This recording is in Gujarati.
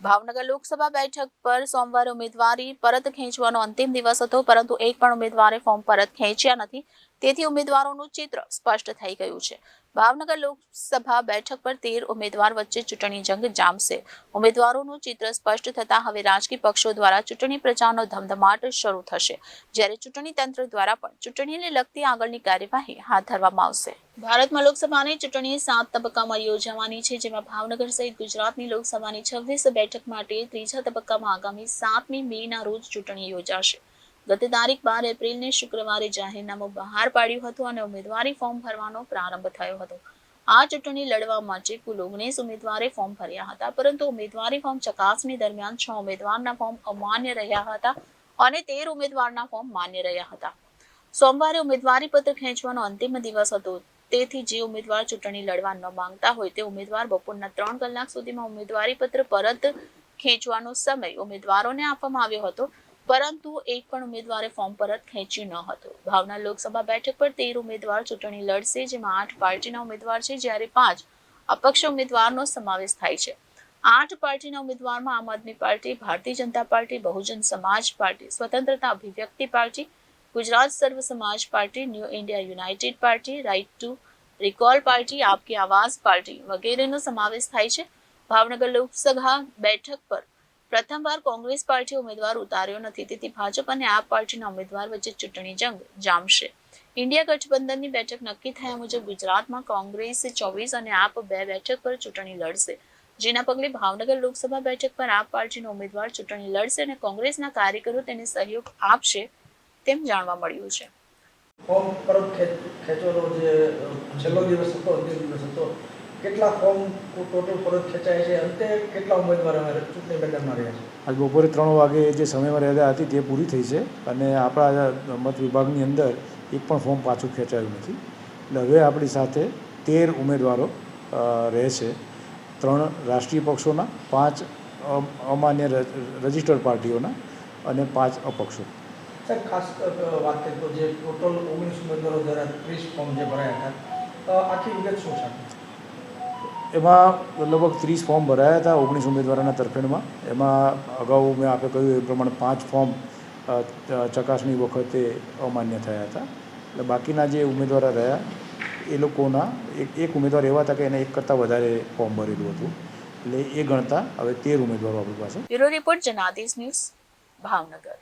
ભાવનગર લોકસભા બેઠક પર સોમવારે ઉમેદવારી પરત ખેંચવાનો અંતિમ દિવસ હતો, પરંતુ એક પણ ઉમેદવારે ફોર્મ પરત ખેંચ્યા નથી. તેથી ઉમેદવારોનું ચિત્ર સ્પષ્ટ થઈ ગયું છે. ભાવનગર લોકસભા બેઠક પર તેર ઉમેદવાર વચ્ચે ચૂંટણી જંગ જામશે. ઉમેદવારોનું ચિત્ર સ્પષ્ટ થતાં હવે રાજકીય પક્ષો દ્વારા ચૂંટણી પ્રચારનો ધમધમાટ શરૂ થશે. જ્યારે ચૂંટણી તંત્ર દ્વારા પણ ચૂંટણીને લગતી આગળની કાર્યવાહી હાથ ધરવામાં આવશે. ભારતમાં લોકસભાની ચૂંટણી સાત તબક્કામાં યોજાવાની છે, જેમાં ભાવનગર સહિત ગુજરાતની લોકસભાની છવ્વીસ બેઠક માટે ત્રીજા તબક્કામાં આગામી સાતમી મેના રોજ ચૂંટણી યોજાશે. ગત તારીખ બાર એપ્રિલને શુક્રવારે જાહેરનામું બહાર પાડ્યું હતું અને ઉમેદવારી ફોર્મ ભરવાનો પ્રારંભ થયો હતો. આ ચૂંટણી લડવા માટે કુલ ઓગણીસ ઉમેદવારે ફોર્મ ભર્યા હતા, પરંતુ ઉમેદવારી ફોર્મ ચકાસણી દરમિયાન છ ઉમેદવારના ફોર્મ અમાન્ય રહ્યા હતા અને તેર ઉમેદવારના ફોર્મ માન્ય રહ્યા હતા. સોમવારે ઉમેદવારી પત્ર ખેંચવાનો અંતિમ દિવસ હતો. તેથી જે ઉમેદવાર ચૂંટણી લડવા ન માંગતા હોય તે ઉમેદવાર બપોરના ત્રણ કલાક સુધીમાં ઉમેદવારી પત્ર પરત ખેંચવાનો સમય ઉમેદવારોને આપવામાં આવ્યો હતો. પરંતુ એક પણ ઉમેદવારે ફોર્મ પરત ખેંચ્યું ન હતું. ભાવના લોકસભા બેઠક પર તેર ઉમેદવાર ચૂંટણી લડશે, જેમાં આઠ પાર્ટીના ઉમેદવાર છે, જ્યારે પાંચ અપક્ષ ઉમેદવારનો સમાવેશ થાય છે. આઠ પાર્ટીના ઉમેદવારમાં આમ આદમી party, Bharatiya Janata party, Bahujan Samaj party, સ્વતંત્રતા અભિવ્યક્તિ party, Gujarat Sarv Samaj party, new India united party, right to recall party, Aapki Awaz party વગેરેનો સમાવેશ થાય છે. ભાવનગર લોકસભા બેઠક પર પ્રથમવાર કોંગ્રેસ પાર્ટી ઉમેદવાર ઉતાર્યો નથી. તેથી ભાજપ અને આપ પાર્ટીના ઉમેદવાર વચ્ચે ચૂંટણી જંગ જામશે. ઇન્ડિયા ગઠબંધનની બેઠક નક્કી થયા મુજબ ગુજરાતમાં કોંગ્રેસ ચોવીસ અને આપ બે બેઠક પર ચૂંટણી લડશે. જેના પગલે ભાવનગર લોકસભા બેઠક પર આપ પાર્ટીનો ઉમેદવાર ચૂંટણી લડશે અને કોંગ્રેસના કાર્યકરો તેને સહયોગ આપશે તેમ જાણવા મળ્યું છે. ફોર્મ પરત ખેંચવાનો જે છેલ્લો દિવસ હતો, અંતિમ દિવસ હતો કેટલા ફોર્મ ટોટલ ફરજ ખેંચાય છે? અંતે કેટલા ઉમેદવાર ચૂંટણી મેદાનમાં રહ્યા છે આજ બપોરે ત્રણ વાગે જે સમય મર્યાદા હતી તે પૂરી થઈ છે અને આપણા મત વિભાગની અંદર એક પણ ફોર્મ પાછું ખેંચાયું નથી. એટલે હવે આપણી સાથે તેર ઉમેદવારો રહેશે ત્રણ રાષ્ટ્રીય પક્ષોના પાંચ અમાન્ય રજિસ્ટર્ડ પાર્ટીઓના અને પાંચ અપક્ષો. સર ખાસ વાત કરીએ તો જે ટોટલ ઓગણીસ ઉમેદવારો દ્વારા ત્રીસ ફોર્મ જે ભરાયા હતા આખી વિગત શું છે? એમાં લગભગ ત્રીસ ફોર્મ ભરાયા હતા ઓગણીસ ઉમેદવારોના તરફેણમાં. એમાં અગાઉ મેં આપે કહ્યું એ પ્રમાણે પાંચ ફોર્મ ચકાસણી વખતે અમાન્ય થયા હતા. એટલે બાકીના જે ઉમેદવારો રહ્યા, એ લોકોના એક એક ઉમેદવાર એવા હતા કે એને એક કરતાં વધારે ફોર્મ ભરેલું હતું. એટલે એ ગણતા હવે તેર ઉમેદવારો આપણી પાસે. Bureau report, Janadesh news, Bhavnagar.